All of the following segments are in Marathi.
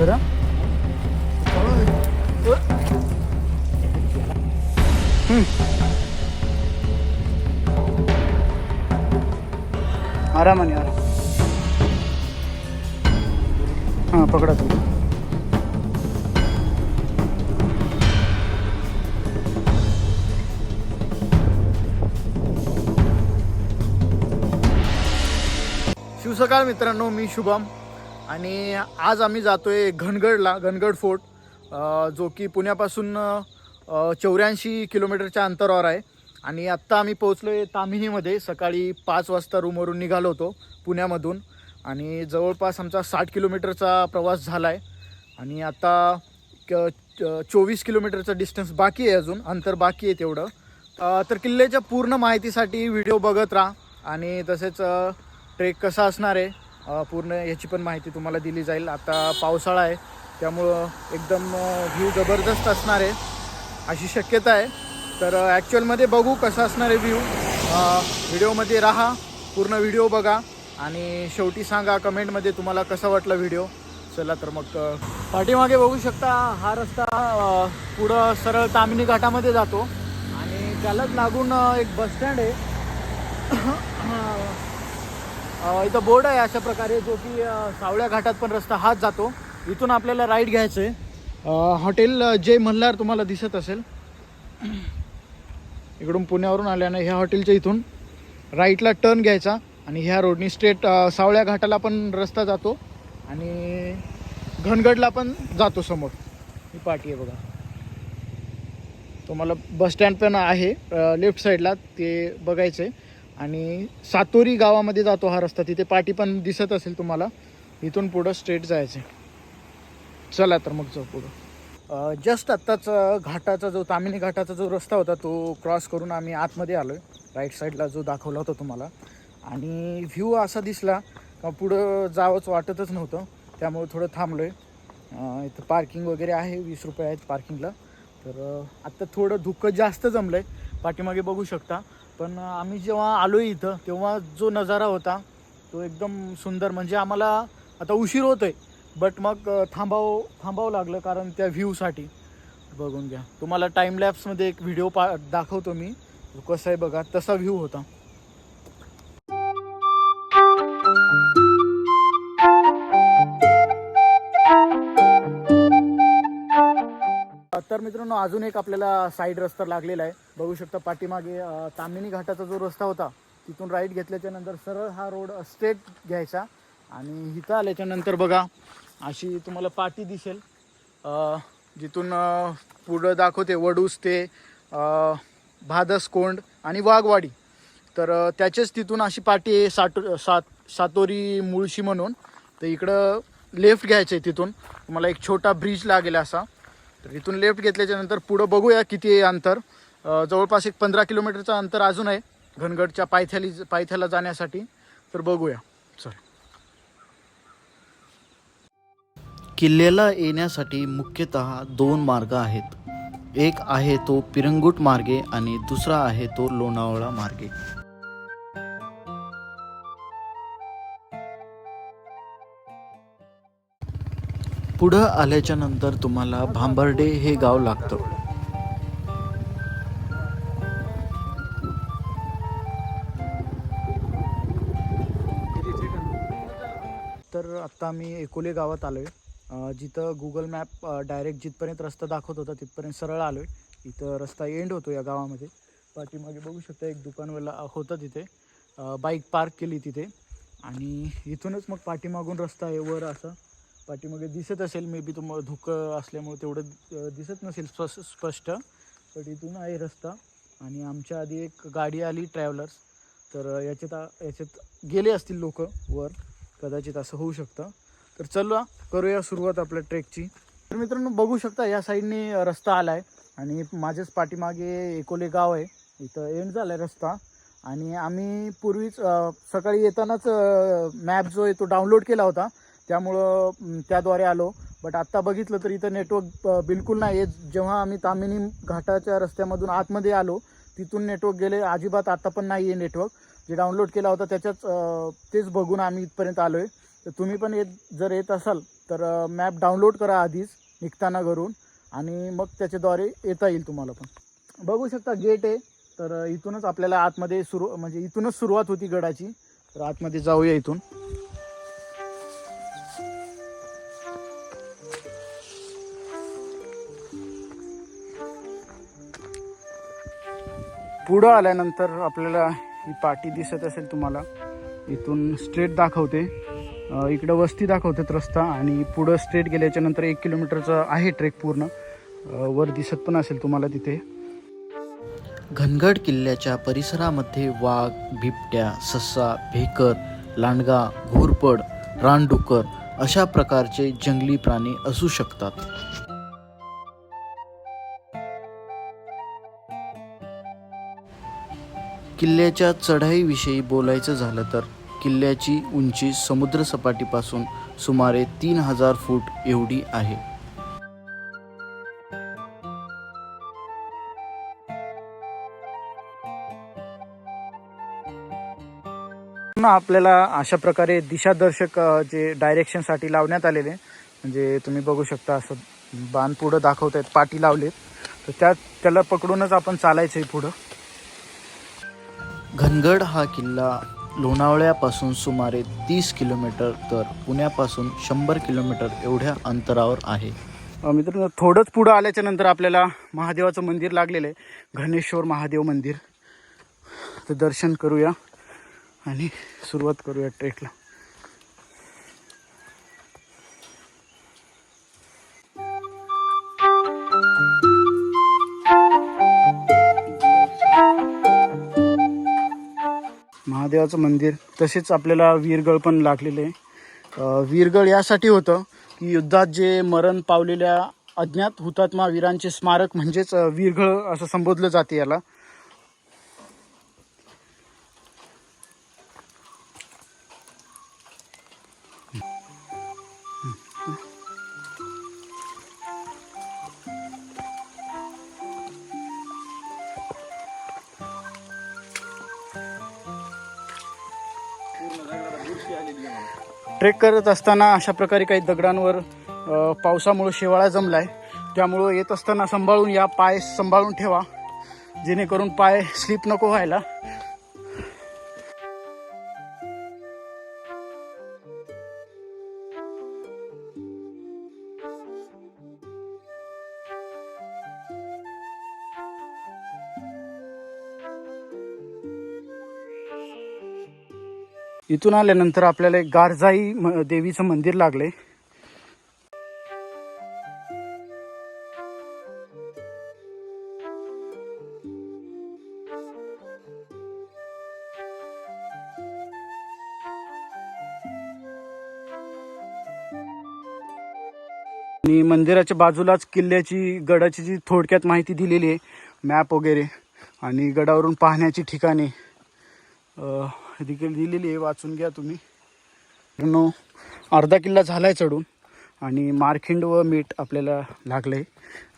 खरं हम्म. आरामाने आराम. हां पकडा तुम्ही. शिवसकाळ मित्रांनो मी शुभम. आणि आज आम्ही जातोय घनगडला घनगड फोर्ट जो की पुण्यापासून चौऱ्याऐंशी किलोमीटरच्या अंतरावर आहे. आणि आत्ता आम्ही पोहोचलो आहे तामिनीमध्ये सकाळी पाच वाजता रूमवरून निघालो होतो पुण्यामधून. आणि जवळपास आमचा साठ किलोमीटरचा प्रवास झाला आहे आणि आता क चोवीस किलोमीटरचं डिस्टन्स बाकी आहे अजून. अंतर बाकी आहे तेवढं. तर किल्ल्याच्या पूर्ण माहितीसाठी व्हिडिओ बघत राहा. आणि तसेच ट्रेक कसा असणार आहे पूर्ण याची पण माहिती तुम्हाला दिली जाईल. आता पावसाळा आहे त्यामुळं एकदम व्ह्यू जबरदस्त असणार आहे. अशी शक्यता आहे. तर ॲक्च्युअलमध्ये बघू कसा असणार आहे व्ह्यू. व्हिडिओमध्ये राहा पूर्ण व्हिडिओ बघा आणि शेवटी सांगा कमेंटमध्ये तुम्हाला कसा वाटला व्हिडिओ. चला तर मग पाठीमागे बघू शकता हा रस्ता पुढं सरळ तामिनी घाटामध्ये जातो. आणि त्यालाच लागून एक बसस्टँड आहे. इथं बोर्ड आहे अशा प्रकारे जो की सावळ्या घाटात पण रस्ता हाच जातो. इथून आपल्याला राईट घ्यायचं आहे हॉटेल जे जय मल्हार तुम्हाला दिसत असेल. इकडून पुण्यावरून आल्यानं ह्या हॉटेलच्या इथून राईटला टर्न घ्यायचा आणि ह्या रोडनी स्ट्रेट सावळ्या घाटाला पण रस्ता जातो आणि घनगडला पण जातो समोर. ही पाठी आहे बघा. तुम्हाला बस स्टँड पण आहे लेफ्ट साईडला ते बघायचं आहे आणि सातोरी गावामध्ये जातो हा रस्ता. तिथे पाठी पण दिसत असेल तुम्हाला. इथून पुढं स्ट्रेट जायचं आहे चला तर मग जाऊ पुढं. जस्ट आत्ताच घाटाचा जो तामिनी घाटाचा जो रस्ता होता तो क्रॉस करून आम्ही आतमध्ये आलो आहे राईट साईडला जो दाखवला होता तुम्हाला. आणि व्ह्यू असा दिसला का पुढं जावंच वाटतच नव्हतं. त्यामुळे थोडं थांबलो आहे इथं पार्किंग वगैरे आहे वीस रुपये आहेत पार्किंगला तर आत्ता थोडं धुकं जास्त जमलं आहे पाठीमागे बघू शकता. पण आम्ही जेव्हा आलो इथं तेव्हा जो नजारा होता तो एकदम सुंदर. म्हणजे आम्हाला आता उशीर होतो आहे बट मग थांबाव थांबावं थांबावं लागलं कारण त्या व्ह्यूसाठी बघून घ्या. तुम्हाला टाईम लॅप्समध्ये एक व्हिडिओ पा दाखवतो मी. कसं आहे बघा तसा व्ह्यू होता. तर मित्रांनो अजून एक आपल्याला साईड रस्ता लागलेला आहे. बघू शकता पाठीमागे तामिनी घाटाचा जो रस्ता होता तिथून राईट घेतल्याच्या नंतर सरळ हा रोड स्ट्रेट घ्यायचा. आणि इथं आल्याच्यानंतर बघा अशी तुम्हाला पाटी दिसेल. जिथून पुढं दाखवते वडूस ते भादस कोंड आणि वाघवाडी. तर त्याच्याच तिथून अशी पाटी आहे साटो सात सातोरी मुळशी म्हणून. तर इकडं लेफ्ट घ्यायचं आहे तिथून. तुम्हाला एक छोटा ब्रिज लागेल असा. तर इथून लेफ्ट घेतल्याच्यानंतर पुढं बघूया किती आहे अंतर. जवळपास एक पंधरा किलोमीटरचं अंतर अजून आहे घनगडच्या पायथ्याली पायथ्याला जाण्यासाठी. तर बघूया. चल. किल्ल्याला येण्यासाठी मुख्यतः दोन मार्ग आहेत. एक आहे तो पिरंगुट मार्गे आणि दुसरा आहे तो लोणावळा मार्गे. पुढं आल्याच्यानंतर तुम्हाला भांबर्डे हे गाव लागतं. तर आत्ता आम्ही एकोले गावात आलो आहे जिथं गुगल मॅप डायरेक्ट जिथपर्यंत रस्ता दाखवत होता तिथपर्यंत सरळ आलो आहे इथं रस्ता एंड होतो या गावामध्ये. पाठीमागे बघू शकता एक दुकानवाला होतं तिथे. बाईक पार्क केली तिथे. आणि इथूनच मग पाठीमागून रस्ता आहे वर असा. पाठीमागे दिसत असेल मे बी तुम्हाला धुकं असल्यामुळे तेवढं दिसत नसेल स्पष्ट स्पष्ट. पण इथून आहे रस्ता आणि आमच्या आधी एक गाडी आली ट्रॅव्हलर्स तर याच्यात याच्यात गेले असतील लोक वर. कदाचित असं होऊ शकतं. तर चला करूया सुरुवात आपल्या ट्रेकची. तर मित्रांनो बघू शकता या साईडने रस्ता आला आहे आणि माझ्याच पाठीमागे एकोले गाव आहे. इथं एंड झाला आहे रस्ता. आणि आम्ही पूर्वीच सकाळी येतानाच मॅप जो आहे तो डाउनलोड केला होता. त्यामुळं त्याद्वारे आलो. बट आत्ता बघितलं तर इथं नेटवर्क बिलकुल नाही आहे जेव्हा आम्ही तामिनी घाटाच्या रस्त्यामधून आतमध्ये आलो तिथून नेटवर्क गेले. अजिबात आत्ता पण नाही आहे नेटवर्क जे डाउनलोड केला होता त्याच्याच तेच बघून आम्ही इथपर्यंत आलो आहे तर तुम्ही पण येत जर येत असाल तर मॅप डाउनलोड करा आधीच निघताना घरून. आणि मग त्याच्याद्वारे येता येईल तुम्हाला पण. बघू शकता गेट आहे. तर इथूनच आपल्याला आतमध्ये सुरू म्हणजे इथूनच सुरुवात होती गडाची. तर आतमध्ये जाऊया इथून. पुढं आल्यानंतर आपल्याला ही पाटी दिसत असेल तुम्हाला इथून स्ट्रेट दाखवते. इकडं वस्ती दाखवतात रस्ता आणि पुढं स्ट्रेट गेल्याच्यानंतर एक किलोमीटरचं आहे ट्रेक पूर्ण. वर दिसत पण असेल तुम्हाला तिथे. घनगड किल्ल्याच्या परिसरामध्ये वाघ बिबट्या ससा भेकर लांडगा घोरपड रानडुकर अशा प्रकारचे जंगली प्राणी असू शकतात. किल्ल्याच्या चढाईविषयी बोलायचं झालं तर किल्ल्याची उंची समुद्रसपाटीपासून सुमारे तीन हजार फूट एवढी आहे. आपल्याला अशा प्रकारे दिशादर्शक जे डायरेक्शनसाठी लावण्यात आलेले म्हणजे तुम्ही बघू शकता असं बाण पुढं दाखवत आहेत पाटी लावलेत. तर त्या त्याला पकडूनच आपण चालायचं आहे पुढं. धनगड हा किल्ला लोणावळ्यापासून सुमारे तीस किलोमीटर तर पुण्यापासून शंभर किलोमीटर एवढ्या अंतरावर आहे. मित्रांनो थोडंच पुढं आल्याच्यानंतर आपल्याला महादेवाचं मंदिर लागलेलं आहे. घनेश्वर महादेव मंदिर. तर दर्शन करूया आणि सुरुवात करूया ट्रेकला. महादेवाचं मंदिर तसेच आपल्याला वीरगळ पण लागलेलं आहे. वीरगळ यासाठी होतं की युद्धात जे मरण पावलेल्या अज्ञात हुतात्मा वीरांचे स्मारक म्हणजेच वीरगळ असं संबोधलं जाते याला. ट्रेक करत असताना अशा प्रकारे काही दगडांवर पावसामुळं पावसामुळे शेवाळा जमलाय. त्यामुळं येत असताना सांभाळून या पाय सांभाळून ठेवा. जेणेकरून पाय स्लिप नको व्हायला. इथून आल्यानंतर आपल्याला एक गारजाई म- देवीचं मंदिर लागले आणि मंदिराच्या बाजूलाच किल्ल्याची गडाची जी थोडक्यात माहिती दिलेली आहे मॅप वगैरे आणि गडावरून पाहण्याची ठिकाणे देखील दिलेली आहे वाचून घ्या तुम्ही. मित्रांनो अर्धा किल्ला झाला आहे चढून आणि मारखिंड व मीठ आपल्याला लागलं आहे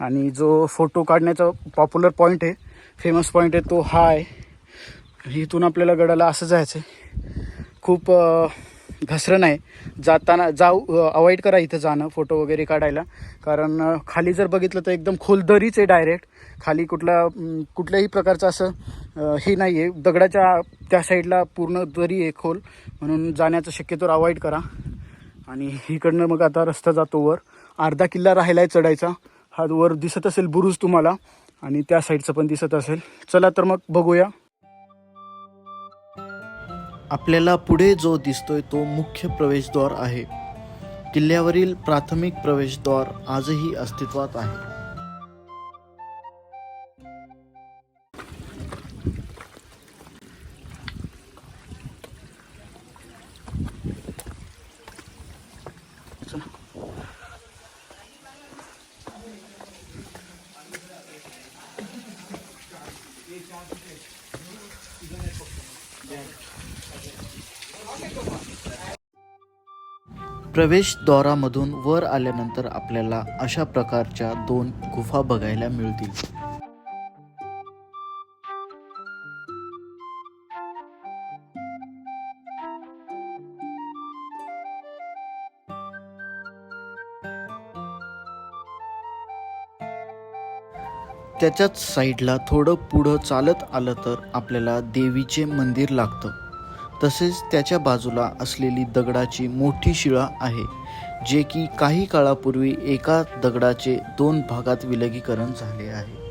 आणि जो फोटो काढण्याचा पॉप्युलर पॉईंट आहे फेमस पॉईंट आहे तो हा आहे. इथून आपल्याला गडाला असं जायचं आहे खूप घसरण आहे. जाताना जाऊ अवॉइड करा इथं जाणं फोटो वगैरे काढायला. कारण खाली जर बघितलं तर एकदम खोल दरीच आहे डायरेक्ट खाली कुठला कुठल्याही प्रकारचं असं हे नाही आहे दगडाच्या त्या साईडला पूर्ण दरी आहे खोल. म्हणून जाण्याचं शक्यतोवर अवॉइड करा. आणि इकडनं मग आता रस्ता जातो वर. अर्धा किल्ला राहिला आहे चढायचा. हा वर दिसत असेल बुरुज तुम्हाला. आणि त्या साईडचं पण दिसत असेल. चला तर मग बघूया. आपल्याला पुढे जो दिसतोय तो मुख्य प्रवेशद्वार आहे. किल्ल्यावरील प्राथमिक प्रवेशद्वार आजही अस्तित्वात आहे. प्रवेशद्वारामधून वर आल्यानंतर आपल्याला अशा प्रकारच्या दोन गुफा बघायला मिळतील. त्याच्याच साईडला थोडं पुढं चालत आलं तर आपल्याला देवीचे मंदिर लागतं. तसेच त्याच्या बाजूला असलेली दगडाची मोठी शिळा आहे जे की काही काळापूर्वी एका दगडाचे दोन भागात विलगीकरण झाले आहे.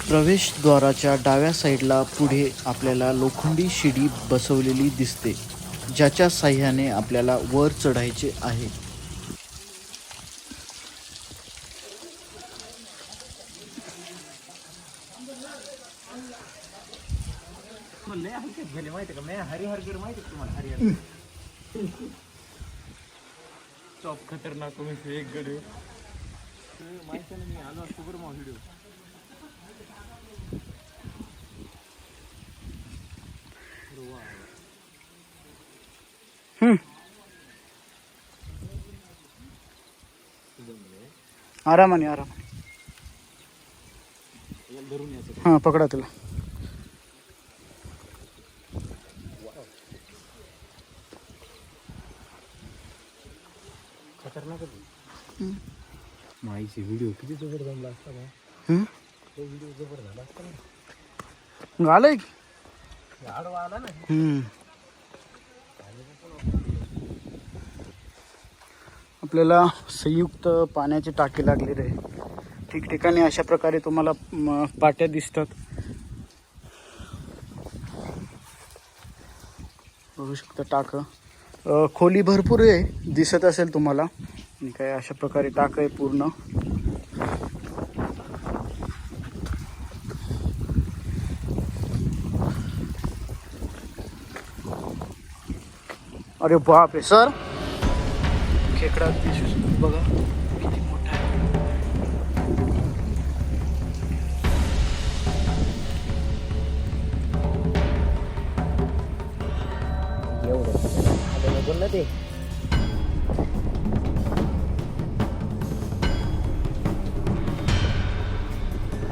प्रवेशद्वाराच्या डाव्या साईडला पुढे आपल्याला लोखंडी शिडी बसवलेली दिसते ज्याच्या साह्याने आपल्याला वर चढायचे आहे. खतरनाक तुम्ही एक गड माहिती मी आलो असतो बरं मग व्हिडिओ आरामाने आरामाने. हां पकडा तुला. खतरनाक माईची व्हिडिओ किती जबर जमला असता का? तो व्हिडिओ जबर झाला असता ना. आलंय की? आडवा आला ना आपल्याला संयुक्त पाण्याची टाकी लागलेली आहे ठिकठिकाणी अशा प्रकारे तुम्हाला पाट्या दिसतात. बघू शकता टाक. खोली भरपूर आहे दिसत असेल तुम्हाला. आणि काय अशा प्रकारे टाक आहे पूर्ण. अरे बाप रे सर! खेकडा दिसू शकतो. बघा किती मोठा आहे. एवढं. बोल ते.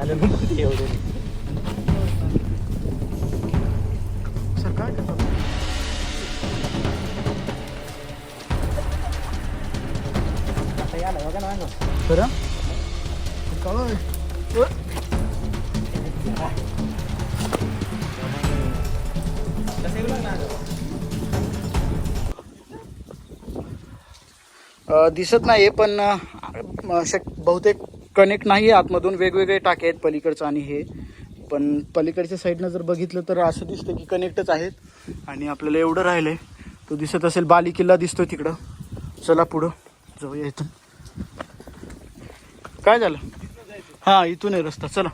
आलं नको ते एवढं. दिसत नाही पण शक बहुतेक कनेक्ट नाही आहे आतमधून वेगवेगळे टाके आहेत पलीकडचं आणि हे. पण पलीकडच्या साईडनं जर बघितलं तर असं दिसतं की कनेक्टच आहेत. आणि आपल्याला एवढं राहिलं आहे तो दिसत असेल बाली किल्ला दिसतो तिकडं. चला पुढं. जाऊया इथून. काय झालं? हां इथून आहे रस्ता. चला.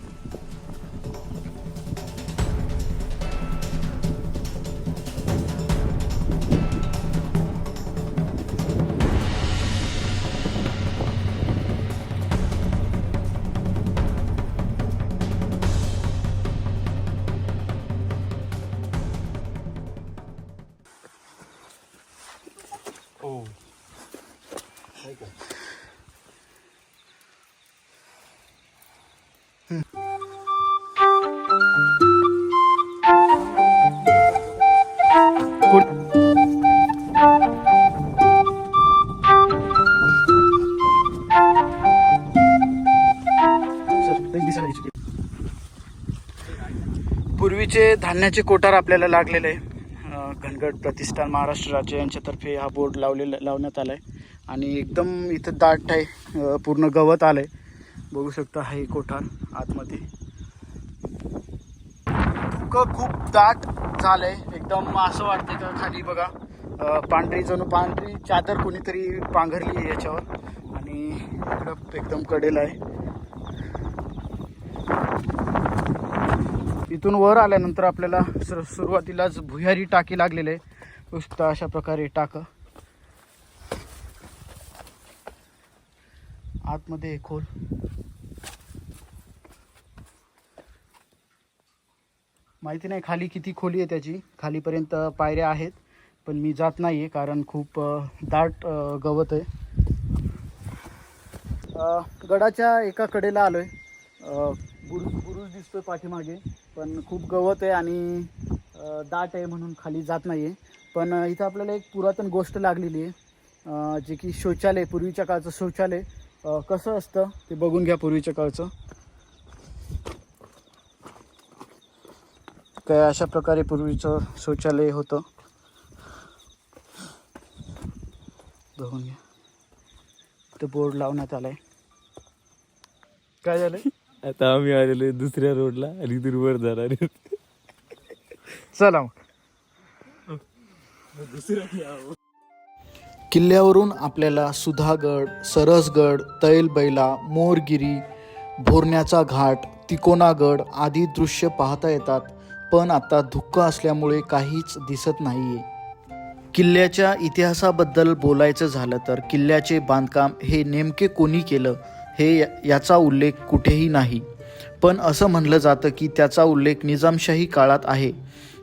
पूर्वीचे धान्याचे कोठार आपल्याला लागलेले आहे. घनगड प्रतिष्ठान महाराष्ट्र राज्य यांच्यातर्फे हा बोर्ड लावलेला लावण्यात आला आहे आणि एकदम इथं दाट आहे पूर्ण गवत आलं आहे बघू शकता हे कोठार आतमध्ये. धुकं खूप दाट झालंय. एकदम असं वाटतंय का खाली बघा. पांढरी जणू पांढरी चादर कोणीतरी पांघरली आहे याच्यावर. आणि इकडं एकदम कडेला आहे. इथून वर आल्यानंतर आपल्याला सुर- सुरुवातीलाच भुयारी टाकी लागलेले आहे. अशा प्रकारे टाक. आतमध्ये आहे खोल. माहिती नाही खाली किती खोली आहे त्याची. खालीपर्यंत पायऱ्या आहेत पण मी जात नाही आहे कारण खूप दाट गवत आहे. गडाच्या एका कडेला आलो आहे बुरुज बुरुज दिसतोय पाठीमागे. पण खूप गवत आहे आणि दाट आहे म्हणून खाली जात नाही आहे पण इथं आपल्याला एक पुरातन गोष्ट लागलेली आहे. जे की शौचालय पूर्वीच्या काळचं शौचालय. कसं असतं ते बघून घ्या पूर्वीच्या काळचं. काय अशा प्रकारे पूर्वीचं शौचालय होतं. बघून घ्या. ते बोर्ड लावण्यात आलाय. काय झालं आता आम्ही आलेलो दुसऱ्या रोडला आणि इथून वर जाणार. चला मग. किल्ल्यावरून आपल्याला सुधागड सरसगड तैलबैला मोरगिरी भोरण्याचा घाट तिकोनागड आदी दृश्य पाहता येतात पण आता धुक्क असल्यामुळे काहीच दिसत नाहीये. किल्ल्याच्या इतिहासाबद्दल बोलायचं झालं तर किल्ल्याचे बांधकाम हे नेमके कोणी केलं? हे याचा उल्लेख कुठेही नाही. पण असं म्हणलं जातं की त्याचा उल्लेख निजामशाही काळात आहे.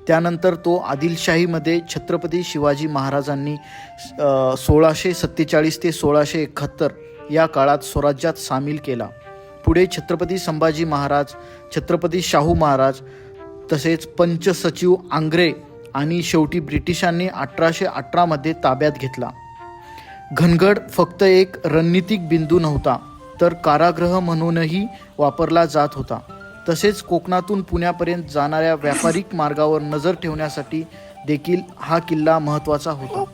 त्यानंतर तो आदिलशाहीमध्ये छत्रपती शिवाजी महाराजांनी सोळाशे सत्तेचाळीस ते सोळाशे एकाहत्तर या काळात स्वराज्यात सामील केला. पुढे छत्रपती संभाजी महाराज छत्रपती शाहू महाराज तसेच पंचसचिव आंग्रे आणि शेवटी ब्रिटिशांनी अठराशे अठरामध्ये ताब्यात घेतला. घनगड फक्त एक रणनीतिक बिंदू नव्हता. तर कारागृह म्हणूनही वापरला जात होता. तसेच कोकणातून पुण्यापर्यंत जाणाऱ्या व्यापारिक मार्गावर नजर ठेवण्यासाठी देखील हा किल्ला महत्त्वाचा होता.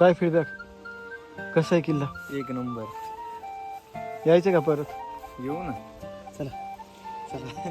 काय फीडबॅक कसा आहे किल्ला? एक नंबर. यायचं का परत? येऊ ना. चला. चला.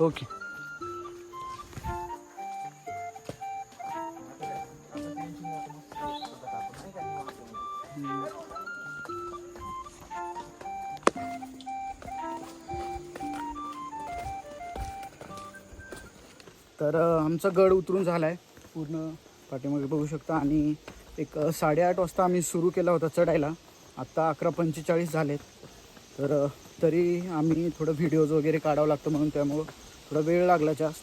ओके. तर आमचा गड उतरून झाला आहे पूर्ण पाठीमागे बघू शकता. आणि एक साडेआठ वाजता आम्ही सुरू केला होता चढायला. आत्ता अकरा पंचेचाळीस झालेत. तर तरी आम्ही थोडं व्हिडिओज वगैरे काढावं लागतं म्हणून त्यामुळं थोडा वेळ लागला जास्त.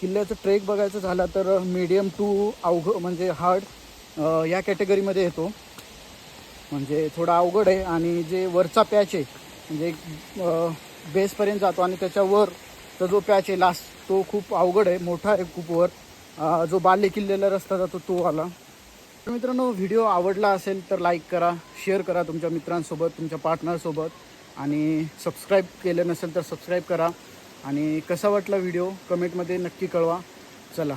किल्ल्याचं ट्रेक बघायचं झालं तर मीडियम टू अवघ म्हणजे हार्ड या कॅटेगरीमध्ये येतो. म्हणजे थोडा अवघड आहे आणि जे वरचा पॅच आहे म्हणजे बेसपर्यंत जातो आणि त्याच्यावर जो पॅच आहे लास्ट तो खूप अवघड आहे मोठा आहे खूप वर. जो बाल्य किल्ल्याला रस्ता जातो तो आला. तर मित्रांनो व्हिडिओ आवडला असेल तर लाईक करा शेअर करा तुमच्या मित्रांसोबत तुमच्या पार्टनरसोबत आणि सबस्क्राईब केलं नसेल तर सबस्क्राईब करा. आणि कसा वाटला व्हिडिओ कमेंटमध्ये नक्की कळवा. चला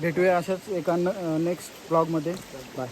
भेटूया अशाच एका न नेक्स्ट ब्लॉगमध्ये बाय